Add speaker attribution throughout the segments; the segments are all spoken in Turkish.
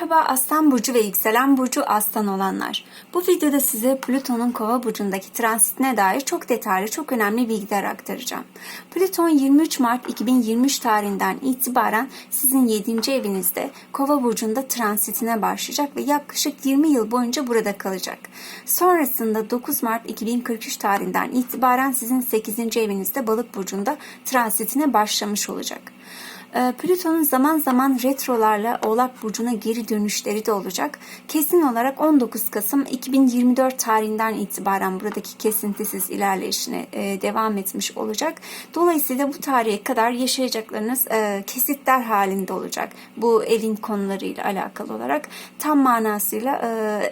Speaker 1: Merhaba Aslan Burcu ve Yükselen Burcu Aslan olanlar. Bu videoda size Plüton'un Kova burcundaki transitine dair çok detaylı, çok önemli bilgiler aktaracağım. Plüton 23 Mart 2023 tarihinden itibaren sizin 7. evinizde Kova burcunda transitine başlayacak ve yaklaşık 20 yıl boyunca burada kalacak. Sonrasında 9 Mart 2043 tarihinden itibaren sizin 8. evinizde Balık burcunda transitine başlamış olacak. Ee, Plüton'un zaman zaman retrolarla Oğlak Burcu'na geri dönüşleri de olacak. Kesin olarak 19 Kasım 2024 tarihinden itibaren buradaki kesintisiz ilerleyişine e, devam etmiş olacak. Dolayısıyla bu tarihe kadar yaşayacaklarınız e, kesitler halinde olacak. Bu evin konularıyla alakalı olarak tam manasıyla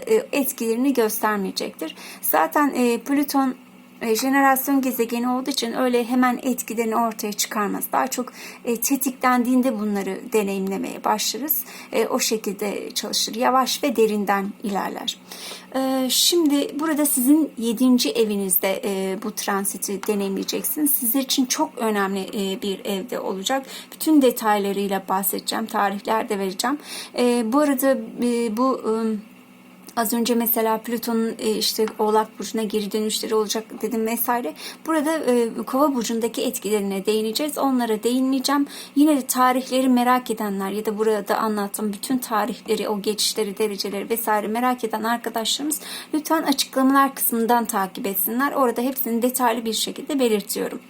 Speaker 1: e, etkilerini göstermeyecektir. Zaten Plüton e, jenerasyon gezegeni olduğu için öyle hemen etkilerini ortaya çıkarmaz. Daha çok e, tetiklendiğinde bunları deneyimlemeye başlarız. E, o şekilde çalışır. Yavaş ve derinden ilerler. E, şimdi burada sizin yedinci evinizde bu transiti deneyimleyeceksiniz. Sizler için çok önemli bir evde olacak. Bütün detaylarıyla bahsedeceğim. Tarihler de vereceğim. Bu arada bu... E, Az önce mesela Plüton'un e, işte Oğlak Burcu'na geri dönüşleri olacak dedim vesaire. Burada e, Kova Burcu'ndaki etkilerine değineceğiz. Onlara değinmeyeceğim. Yine de tarihleri merak edenler ya da burada anlattığım bütün tarihleri, o geçişleri, dereceleri vesaire merak eden arkadaşlarımız lütfen açıklamalar kısmından takip etsinler. Orada hepsini detaylı bir şekilde belirtiyorum.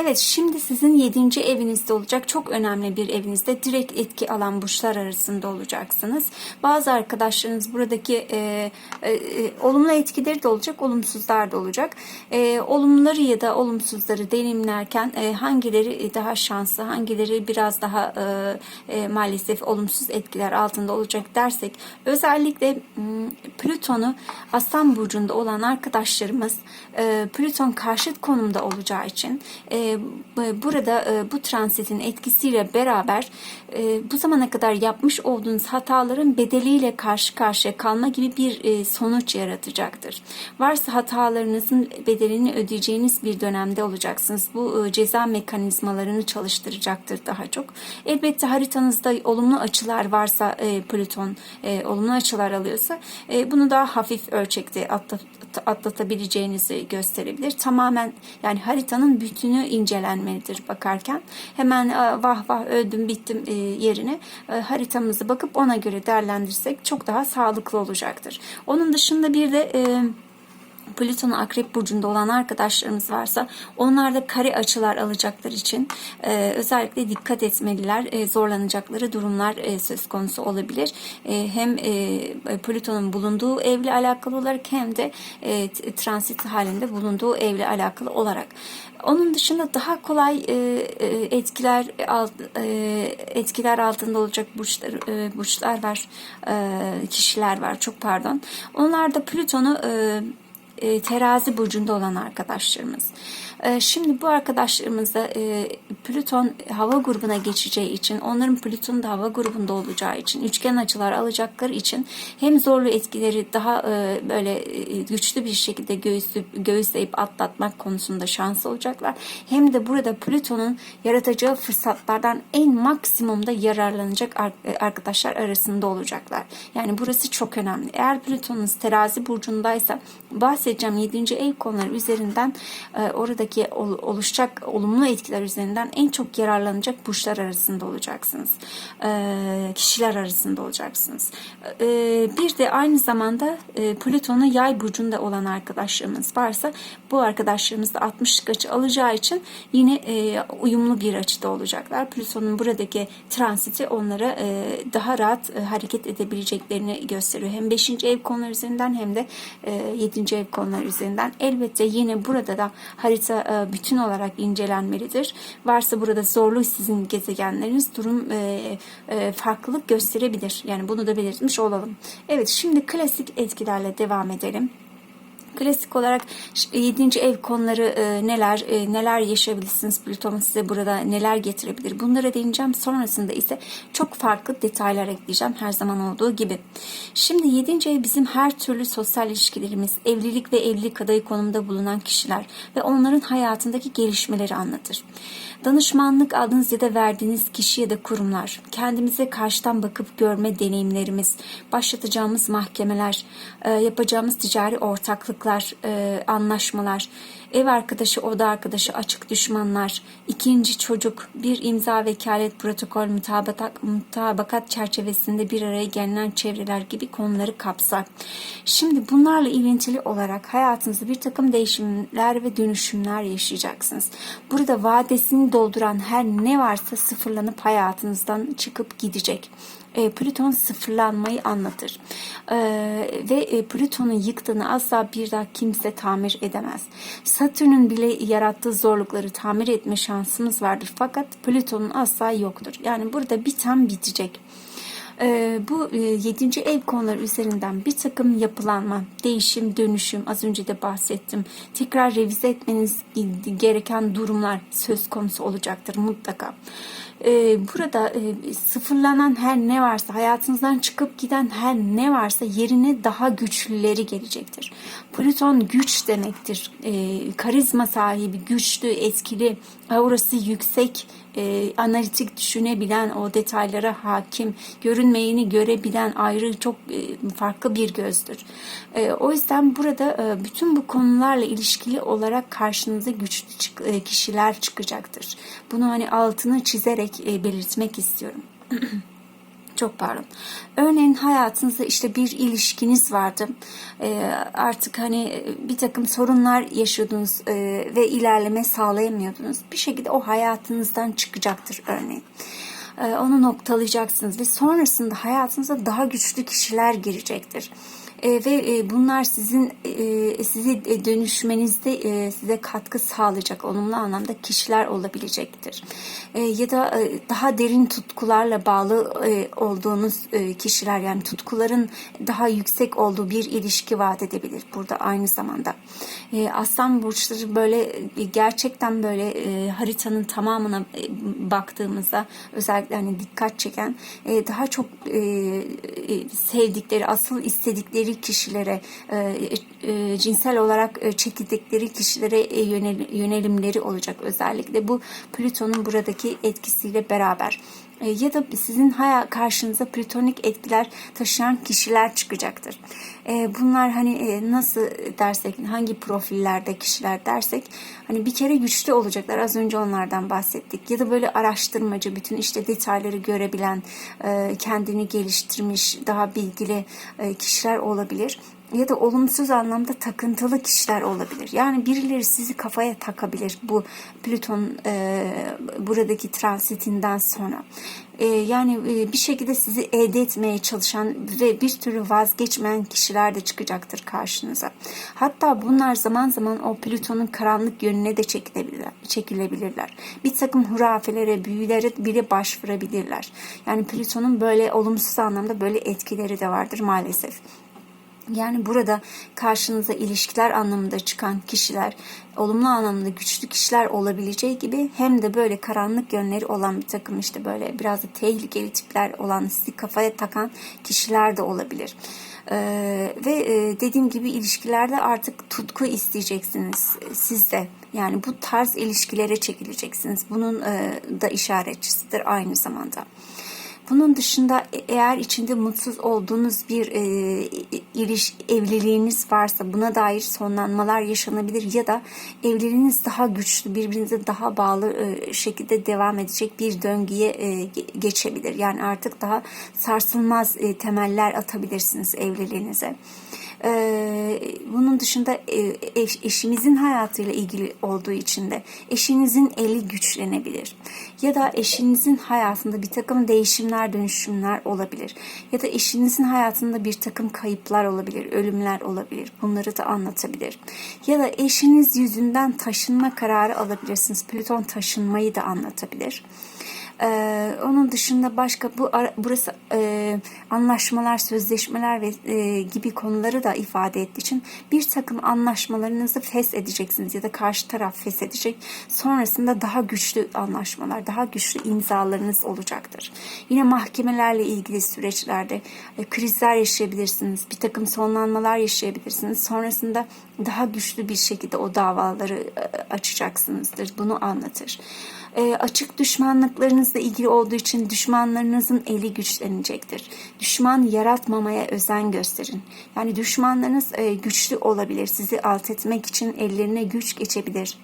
Speaker 1: Evet şimdi sizin 7. evinizde olacak çok önemli bir evinizde direkt etki alan burçlar arasında olacaksınız. Bazı arkadaşlarınız buradaki e, e, e, olumlu etkileri de olacak olumsuzlar da olacak. E, olumları ya da olumsuzları deneyimlerken e, hangileri daha şanslı hangileri biraz daha e, e, maalesef olumsuz etkiler altında olacak dersek özellikle Plüton'u Aslan Burcu'nda olan arkadaşlarımız e, Plüton karşıt konumda olacağı için e, burada e, bu transitin etkisiyle beraber e, bu zamana kadar yapmış olduğunuz hataların bedeliyle karşı karşıya kalma gibi bir sonuç yaratacaktır. Varsa hatalarınızın bedelini ödeyeceğiniz bir dönemde olacaksınız. Bu ceza mekanizmalarını çalıştıracaktır daha çok. Elbette haritanızda olumlu açılar varsa Plüton olumlu açılar alıyorsa bunu daha hafif ölçekte atlatabileceğinizi gösterebilir. Tamamen yani haritanın bütünü incelenmelidir bakarken. Hemen vah vah öldüm bittim e, yerine e, haritamızı bakıp ona göre değerlendirsek çok daha sağlıklı olacaktır. Onun dışında bir de e, Plüton Akrep Burcu'nda olan arkadaşlarımız varsa onlar da kare açılar alacaklar için e, özellikle dikkat etmeliler. E, zorlanacakları durumlar e, söz konusu olabilir. E, hem e, Plüton'un bulunduğu evle alakalı olarak hem de e, transit halinde bulunduğu evle alakalı olarak. Onun dışında daha kolay e, e, etkiler e, etkiler altında olacak burçlar burçlar var, kişiler var. Çok pardon. Onlar da Plüton'u e, terazi burcunda olan arkadaşlarımız. E, şimdi bu arkadaşlarımızda e, Plüton hava grubuna geçeceği için onların Plüton da hava grubunda olacağı için üçgen açılar alacakları için hem zorlu etkileri daha e, böyle e, güçlü bir şekilde göğüsleyip, göğüsleyip atlatmak konusunda şans olacaklar. Hem de burada Plüton'un yaratacağı fırsatlardan en maksimumda yararlanacak e, arkadaşlar arasında olacaklar. Yani burası çok önemli. Eğer Plüton'unuz terazi burcundaysa bahsedeceğim 7. ev konuları üzerinden e, oradaki oluşacak olumlu etkiler üzerinden en çok yararlanacak burçlar arasında olacaksınız. E, kişiler arasında olacaksınız. E, bir de aynı zamanda Plüton'u yay burcunda olan arkadaşlarımız varsa bu arkadaşlarımız da 60'lık açı alacağı için yine uyumlu bir açıda olacaklar. Plüton'un buradaki transiti onlara daha rahat hareket edebileceklerini gösteriyor. Hem 5. ev konuları üzerinden hem de e, 7. ev konuları üzerinden. Elbette yine burada da harita e, bütün olarak incelenmelidir. Varsa burada zorlu sizin gezegenleriniz durum e, e, farklılık gösterebilir. Yani bunu da belirtmiş olalım. Evet şimdi klasik etkilerle devam edelim. Klasik olarak 7. ev konuları e, neler, e, neler yaşayabilirsiniz? Plüton size burada neler getirebilir? Bunlara değineceğim. Sonrasında ise çok farklı detaylar ekleyeceğim her zaman olduğu gibi. Şimdi 7. ev bizim her türlü sosyal ilişkilerimiz, evlilik ve evlilik adayı konumda bulunan kişiler ve onların hayatındaki gelişmeleri anlatır. Danışmanlık ya da verdiğiniz kişi ya da kurumlar, kendimize karşıdan bakıp görme deneyimlerimiz, başlatacağımız mahkemeler, e, yapacağımız ticari ortaklıklar, e, anlaşmalar, ev arkadaşı, oda arkadaşı, açık düşmanlar, ikinci çocuk, bir imza vekalet protokol mutabakat, mutabakat çerçevesinde bir araya gelinen çevreler gibi konuları kapsar. Şimdi bunlarla ilintili olarak hayatınızda bir takım değişimler ve dönüşümler yaşayacaksınız. Burada vadesini dolduran her ne varsa sıfırlanıp hayatınızdan çıkıp gidecek. E, Plüton sıfırlanmayı anlatır. E, ve e, Plüton'un yıktığını asla bir daha kimse tamir edemez. Satürn'ün bile yarattığı zorlukları tamir etme şansımız vardır. Fakat Plüton'un asla yoktur. Yani burada biten bitecek. Ee, bu e, 7. ev konuları üzerinden bir takım yapılanma, değişim, dönüşüm az önce de bahsettim. Tekrar revize etmeniz gereken durumlar söz konusu olacaktır mutlaka. Ee, burada e, sıfırlanan her ne varsa, hayatınızdan çıkıp giden her ne varsa yerine daha güçlüleri gelecektir. Plüton güç demektir. Ee, karizma sahibi, güçlü, etkili, aurası yüksek, e, analitik düşünebilen, o detaylara hakim, görünmeyeni görebilen ayrı çok e, farklı bir gözdür. E, o yüzden burada bütün bu konularla ilişkili olarak karşınıza güçlü kişiler çıkacaktır. Bunu hani altını çizerek e, belirtmek istiyorum. çok pardon. Örneğin hayatınızda işte bir ilişkiniz vardı. Ee, artık hani bir takım sorunlar yaşıyordunuz e, ve ilerleme sağlayamıyordunuz. Bir şekilde o hayatınızdan çıkacaktır örneğin. Ee, onu noktalayacaksınız ve sonrasında hayatınıza daha güçlü kişiler girecektir. E, ve e, bunlar sizin e, sizi e, dönüşmenizde e, size katkı sağlayacak olumlu anlamda kişiler olabilecektir. E, ya da e, daha derin tutkularla bağlı e, olduğunuz e, kişiler yani tutkuların daha yüksek olduğu bir ilişki vaat edebilir burada aynı zamanda. E, Aslan burçları böyle e, gerçekten böyle e, haritanın tamamına e, baktığımızda özellikle hani dikkat çeken e, daha çok e, e, sevdikleri, asıl istedikleri kişilere, e, e, cinsel olarak e, çekildikleri kişilere yönel, yönelimleri olacak özellikle bu Plüton'un buradaki etkisiyle beraber. E, ya da sizin karşınıza plütonik etkiler taşıyan kişiler çıkacaktır. E, bunlar hani e, nasıl dersek, hangi profillerde kişiler dersek hani bir kere güçlü olacaklar. Az önce onlardan bahsettik. Ya da böyle araştırmacı, bütün işte detayları görebilen, kendini geliştirmiş, daha bilgili kişiler olabilir ya da olumsuz anlamda takıntılı kişiler olabilir. Yani birileri sizi kafaya takabilir bu Plüton e, buradaki transitinden sonra. E, yani e, bir şekilde sizi elde etmeye çalışan ve bir türlü vazgeçmeyen kişiler de çıkacaktır karşınıza. Hatta bunlar zaman zaman o Plüton'un karanlık yönüne de çekilebilirler. çekilebilirler. Bir takım hurafelere, büyülere bile başvurabilirler. Yani Plüton'un böyle olumsuz anlamda böyle etkileri de vardır maalesef. Yani burada karşınıza ilişkiler anlamında çıkan kişiler, olumlu anlamda güçlü kişiler olabileceği gibi hem de böyle karanlık yönleri olan bir takım işte böyle biraz da tehlikeli tipler olan sizi kafaya takan kişiler de olabilir. Ee, ve e, dediğim gibi ilişkilerde artık tutku isteyeceksiniz siz de. Yani bu tarz ilişkilere çekileceksiniz. Bunun e, da işaretçisidir aynı zamanda. Bunun dışında e, eğer içinde mutsuz olduğunuz bir e, iliş, evliliğiniz varsa buna dair sonlanmalar yaşanabilir ya da evliliğiniz daha güçlü, birbirinize daha bağlı e, şekilde devam edecek bir döngüye e, geçebilir. Yani artık daha sarsılmaz e, temeller atabilirsiniz evliliğinize. Ee, bunun dışında e, eş, eşinizin hayatıyla ilgili olduğu için de eşinizin eli güçlenebilir. Ya da eşinizin hayatında bir takım değişimler, dönüşümler olabilir. Ya da eşinizin hayatında bir takım kayıplar olabilir, ölümler olabilir. Bunları da anlatabilir. Ya da eşiniz yüzünden taşınma kararı alabilirsiniz. Plüton taşınmayı da anlatabilir. Ee, onun dışında başka bu burası e, anlaşmalar, sözleşmeler ve e, gibi konuları da ifade ettiği için bir takım anlaşmalarınızı feshedeceksiniz ya da karşı taraf feshedecek. Sonrasında daha güçlü anlaşmalar, daha güçlü imzalarınız olacaktır. Yine mahkemelerle ilgili süreçlerde e, krizler yaşayabilirsiniz. Bir takım sonlanmalar yaşayabilirsiniz. Sonrasında daha güçlü bir şekilde o davaları e, açacaksınızdır. Bunu anlatır. E, açık düşmanlıklarınızla ilgili olduğu için düşmanlarınızın eli güçlenecektir. Düşman yaratmamaya özen gösterin. Yani düşmanlarınız e, güçlü olabilir. Sizi alt etmek için ellerine güç geçebilir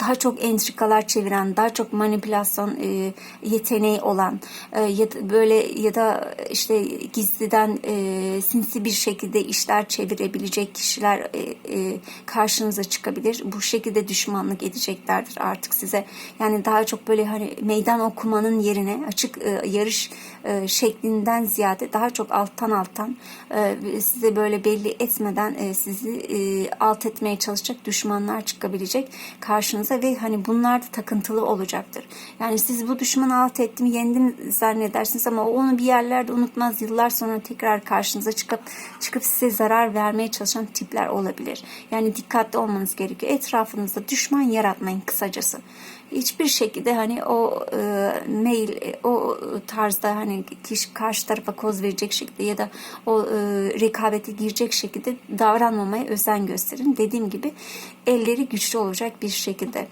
Speaker 1: daha çok entrikalar çeviren, daha çok manipülasyon e, yeteneği olan e, ya da böyle ya da işte gizliden e, sinsi bir şekilde işler çevirebilecek kişiler e, e, karşınıza çıkabilir. Bu şekilde düşmanlık edeceklerdir artık size. Yani daha çok böyle hani meydan okumanın yerine açık e, yarış e, şeklinden ziyade daha çok alttan alttan e, size böyle belli etmeden e, sizi e, alt etmeye çalışacak düşmanlar çıkabilecek karşınıza ve hani bunlar da takıntılı olacaktır. Yani siz bu düşmanı alt ettim, yendim zannedersiniz ama onu bir yerlerde unutmaz. Yıllar sonra tekrar karşınıza çıkıp çıkıp size zarar vermeye çalışan tipler olabilir. Yani dikkatli olmanız gerekiyor. Etrafınızda düşman yaratmayın kısacası hiçbir şekilde hani o e, mail e, o tarzda hani kişi karşı tarafa koz verecek şekilde ya da o e, rekabete girecek şekilde davranmamaya özen gösterin. Dediğim gibi elleri güçlü olacak bir şekilde.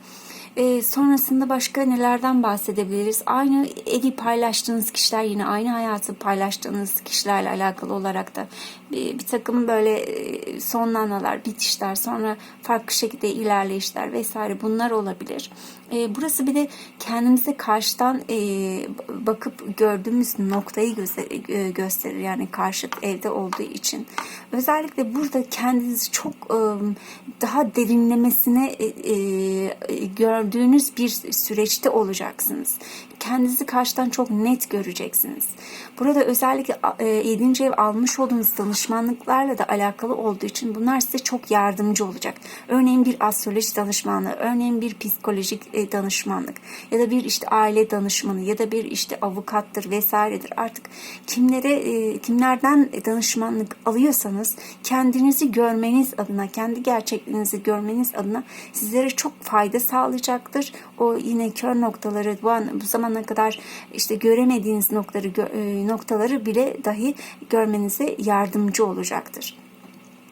Speaker 1: E, sonrasında başka nelerden bahsedebiliriz? Aynı evi paylaştığınız kişiler yine aynı hayatı paylaştığınız kişilerle alakalı olarak da bir, bir takım böyle e, sonlanmalar, bitişler, sonra farklı şekilde ilerleyişler vesaire bunlar olabilir. E, burası bir de kendimize karşıdan e, bakıp gördüğümüz noktayı göster- e, gösterir. Yani karşıt evde olduğu için. Özellikle burada kendinizi çok e, daha derinlemesine e, e, gördüğünüz bir süreçte olacaksınız. Kendinizi karşıdan çok net göreceksiniz. Burada özellikle e, 7. ev almış olduğunuz danışmanlıklarla da alakalı olduğu için bunlar size çok yardımcı olacak. Örneğin bir astroloji danışmanlığı, örneğin bir psikolojik e, danışmanlık ya da bir işte aile danışmanı ya da bir işte avukattır vesairedir. Artık kimlere e, kimlerden danışmanlık alıyorsanız kendinizi görmeniz adına, kendi gerçekliğinizi görmeniz adına sizlere çok fayda sağlayacaktır. O yine kör noktaları bu, an, bu zamana kadar işte göremediğiniz noktaları e, noktaları bile dahi görmenize yardımcı olacaktır.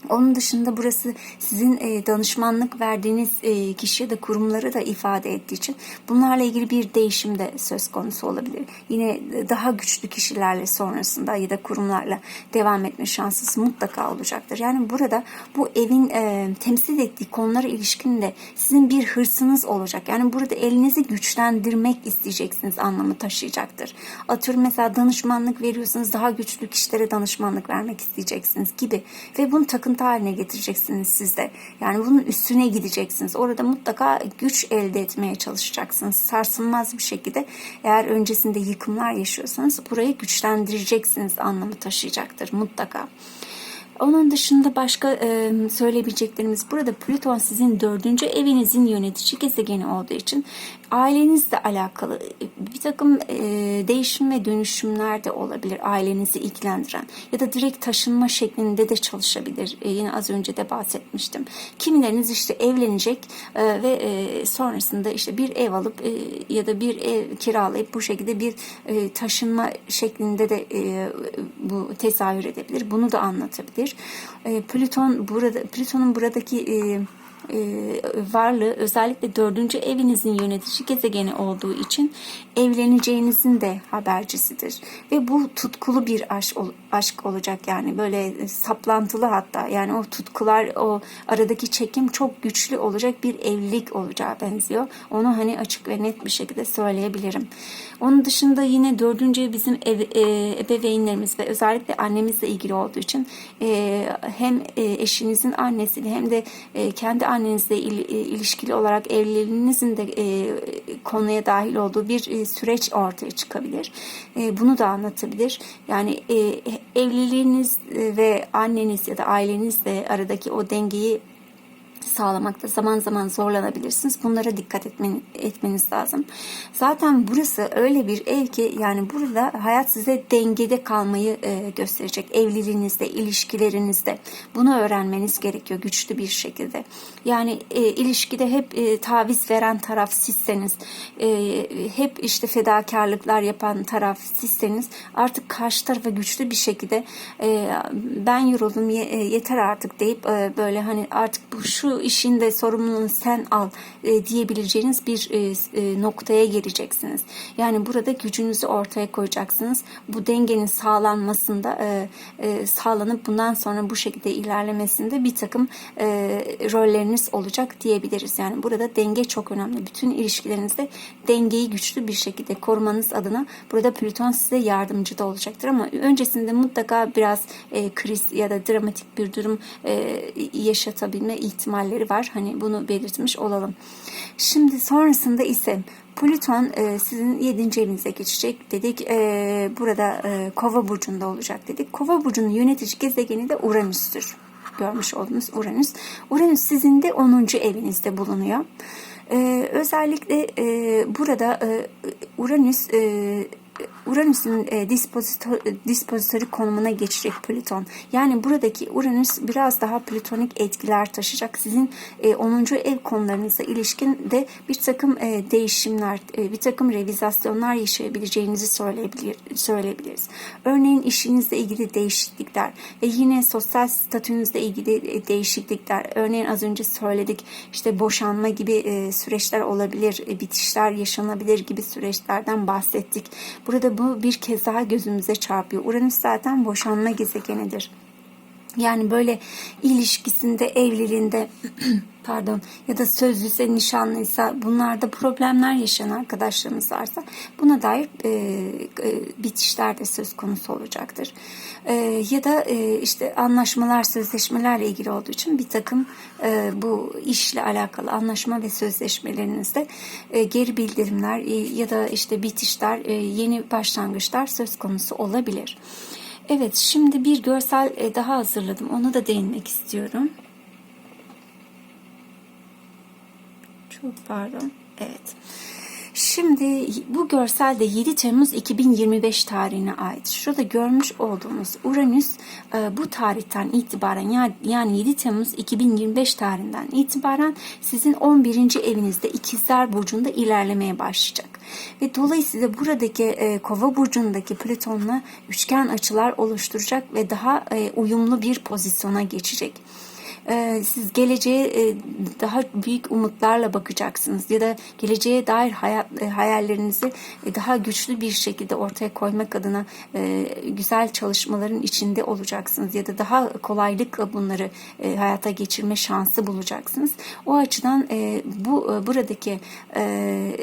Speaker 1: Onun dışında burası sizin e, danışmanlık verdiğiniz e, kişi ya da kurumları da ifade ettiği için bunlarla ilgili bir değişim de söz konusu olabilir. Yine daha güçlü kişilerle sonrasında ya da kurumlarla devam etme şansınız mutlaka olacaktır. Yani burada bu evin e, temsil ettiği konulara ilişkin de sizin bir hırsınız olacak. Yani burada elinizi güçlendirmek isteyeceksiniz anlamı taşıyacaktır. Atıyorum mesela danışmanlık veriyorsanız daha güçlü kişilere danışmanlık vermek isteyeceksiniz gibi ve bunu takıntı haline getireceksiniz siz de. Yani bunun üstüne gideceksiniz. Orada mutlaka güç elde etmeye çalışacaksınız. Sarsılmaz bir şekilde eğer öncesinde yıkımlar yaşıyorsanız burayı güçlendireceksiniz anlamı taşıyacaktır mutlaka. Onun dışında başka e, söyleyebileceklerimiz burada Plüton sizin dördüncü evinizin yönetici gezegeni olduğu için ailenizle alakalı bir takım e, değişim ve dönüşümler de olabilir ailenizi ilgilendiren ya da direkt taşınma şeklinde de çalışabilir. E, yine az önce de bahsetmiştim. Kimileriniz işte evlenecek e, ve e, sonrasında işte bir ev alıp e, ya da bir ev kiralayıp bu şekilde bir e, taşınma şeklinde de e, bu tezahür edebilir. Bunu da anlatabilir. E, Plüton burada Plüton'un buradaki e, varlığı özellikle dördüncü evinizin yönetici gezegeni olduğu için evleneceğinizin de habercisidir. Ve bu tutkulu bir aşk, aşk olacak yani böyle saplantılı hatta yani o tutkular o aradaki çekim çok güçlü olacak bir evlilik olacağı benziyor. Onu hani açık ve net bir şekilde söyleyebilirim. Onun dışında yine dördüncü bizim ev, e, ebeveynlerimiz ve özellikle annemizle ilgili olduğu için e, hem e, eşinizin annesiyle hem de e, kendi annenizle il, e, ilişkili olarak evliliğinizin de e, konuya dahil olduğu bir e, süreç ortaya çıkabilir. E, bunu da anlatabilir. Yani e, evliliğiniz ve anneniz ya da ailenizle aradaki o dengeyi sağlamakta zaman zaman zorlanabilirsiniz. Bunlara dikkat etmen, etmeniz lazım. Zaten burası öyle bir ev ki yani burada hayat size dengede kalmayı e, gösterecek. Evliliğinizde, ilişkilerinizde bunu öğrenmeniz gerekiyor güçlü bir şekilde. Yani e, ilişkide hep e, taviz veren taraf sizseniz, e, hep işte fedakarlıklar yapan taraf sizseniz artık karşı tarafa güçlü bir şekilde e, ben yoruldum ye- e, yeter artık deyip e, böyle hani artık bu şu işin de sorumluluğunu sen al e, diyebileceğiniz bir e, e, noktaya geleceksiniz. Yani burada gücünüzü ortaya koyacaksınız. Bu dengenin sağlanmasında e, e, sağlanıp bundan sonra bu şekilde ilerlemesinde bir takım e, rolleriniz olacak diyebiliriz. Yani burada denge çok önemli. Bütün ilişkilerinizde dengeyi güçlü bir şekilde korumanız adına burada Plüton size yardımcı da olacaktır ama öncesinde mutlaka biraz e, kriz ya da dramatik bir durum e, yaşatabilme ihtimalleri var. Hani bunu belirtmiş olalım. Şimdi sonrasında ise Plüton e, sizin 7. evinize geçecek dedik. E, burada e, Kova burcunda olacak dedik. Kova burcunun yönetici gezegeni de Uranüs'tür. Görmüş olduğunuz Uranüs. Uranüs sizin de 10. evinizde bulunuyor. E, özellikle e, burada e, Uranüs e, Uranüs'ün e, dispozitör, dispozitörü konumuna geçecek Plüton. Yani buradaki Uranüs biraz daha plütonik etkiler taşıyacak. Sizin e, 10. ev konularınıza ilişkin de bir takım e, değişimler, e, bir takım revizasyonlar yaşayabileceğinizi söyleyebilir, söyleyebiliriz. Örneğin işinizle ilgili değişiklikler ve yine sosyal statünüzle ilgili e, değişiklikler. Örneğin az önce söyledik işte boşanma gibi e, süreçler olabilir, e, bitişler yaşanabilir gibi süreçlerden bahsettik. Burada bu bir kez daha gözümüze çarpıyor. Uranüs zaten boşanma gezegenidir. Yani böyle ilişkisinde, evliliğinde pardon ya da sözlüyse, nişanlıysa bunlarda problemler yaşayan arkadaşlarımız varsa buna dair e, e, bitişler de söz konusu olacaktır. E, ya da e, işte anlaşmalar, sözleşmelerle ilgili olduğu için bir takım e, bu işle alakalı anlaşma ve sözleşmelerinizde e, geri bildirimler e, ya da işte bitişler, e, yeni başlangıçlar söz konusu olabilir. Evet, şimdi bir görsel e, daha hazırladım. Ona da değinmek istiyorum. Çok pardon. Evet. Şimdi bu görsel de 7 Temmuz 2025 tarihine ait. Şurada görmüş olduğunuz Uranüs e, bu tarihten itibaren yani 7 Temmuz 2025 tarihinden itibaren sizin 11. evinizde İkizler Burcu'nda ilerlemeye başlayacak. Ve dolayısıyla buradaki e, Kova Burcu'ndaki Plüton'la üçgen açılar oluşturacak ve daha e, uyumlu bir pozisyona geçecek siz geleceğe daha büyük umutlarla bakacaksınız ya da geleceğe dair hayat, hayallerinizi daha güçlü bir şekilde ortaya koymak adına güzel çalışmaların içinde olacaksınız ya da daha kolaylıkla bunları hayata geçirme şansı bulacaksınız. O açıdan bu buradaki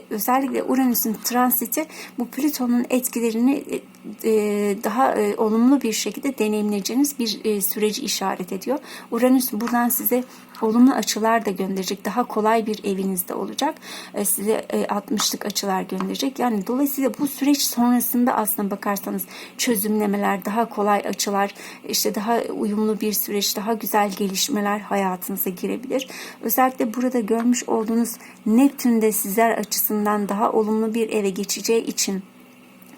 Speaker 1: özellikle Uranüs'ün transiti bu Plüton'un etkilerini daha olumlu bir şekilde deneyimleyeceğiniz bir süreci işaret ediyor. Uranüs buradan size olumlu açılar da gönderecek. Daha kolay bir evinizde olacak. Size 60'lık açılar gönderecek. Yani dolayısıyla bu süreç sonrasında aslında bakarsanız çözümlemeler, daha kolay açılar, işte daha uyumlu bir süreç, daha güzel gelişmeler hayatınıza girebilir. Özellikle burada görmüş olduğunuz Neptün de sizler açısından daha olumlu bir eve geçeceği için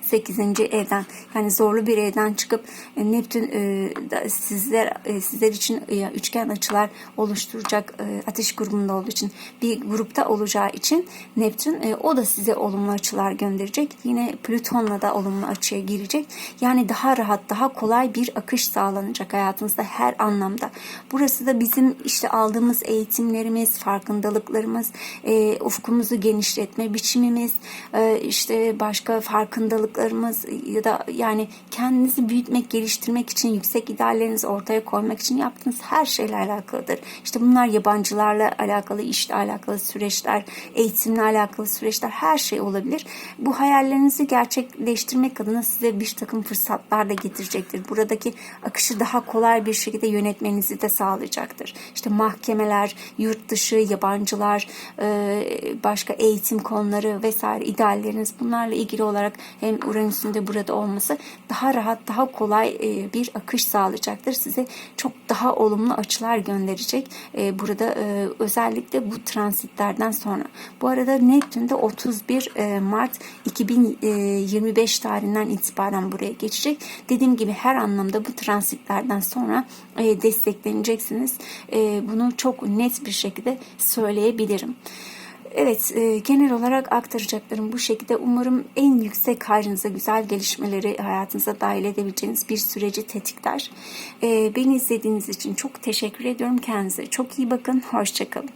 Speaker 1: 8. evden yani zorlu bir evden çıkıp e, Neptün e, sizler e, sizler için üçgen açılar oluşturacak ateş grubunda olduğu için bir grupta olacağı için Neptün o da size olumlu açılar gönderecek. Yine Plüton'la da olumlu açıya girecek. Yani daha rahat, daha kolay bir akış sağlanacak hayatınızda her anlamda. Burası da bizim işte aldığımız eğitimlerimiz, farkındalıklarımız, ufkumuzu genişletme biçimimiz, işte başka farkındalık yaptıklarımız ya da yani kendinizi büyütmek, geliştirmek için, yüksek ideallerinizi ortaya koymak için yaptığınız her şeyle alakalıdır. İşte bunlar yabancılarla alakalı, işle alakalı süreçler, eğitimle alakalı süreçler, her şey olabilir. Bu hayallerinizi gerçekleştirmek adına size bir takım fırsatlar da getirecektir. Buradaki akışı daha kolay bir şekilde yönetmenizi de sağlayacaktır. İşte mahkemeler, yurt dışı, yabancılar, başka eğitim konuları vesaire idealleriniz bunlarla ilgili olarak hem Uranüs'ün de burada olması daha rahat, daha kolay e, bir akış sağlayacaktır. Size çok daha olumlu açılar gönderecek. E, burada e, özellikle bu transitlerden sonra. Bu arada Neptün de 31 e, Mart 2025 tarihinden itibaren buraya geçecek. Dediğim gibi her anlamda bu transitlerden sonra destekleneceksiniz. Bunu çok net bir şekilde söyleyebilirim. Evet, e, genel olarak aktaracaklarım bu şekilde. Umarım en yüksek hayrınıza güzel gelişmeleri hayatınıza dahil edebileceğiniz bir süreci tetikler. E, beni izlediğiniz için çok teşekkür ediyorum. Kendinize çok iyi bakın. Hoşçakalın.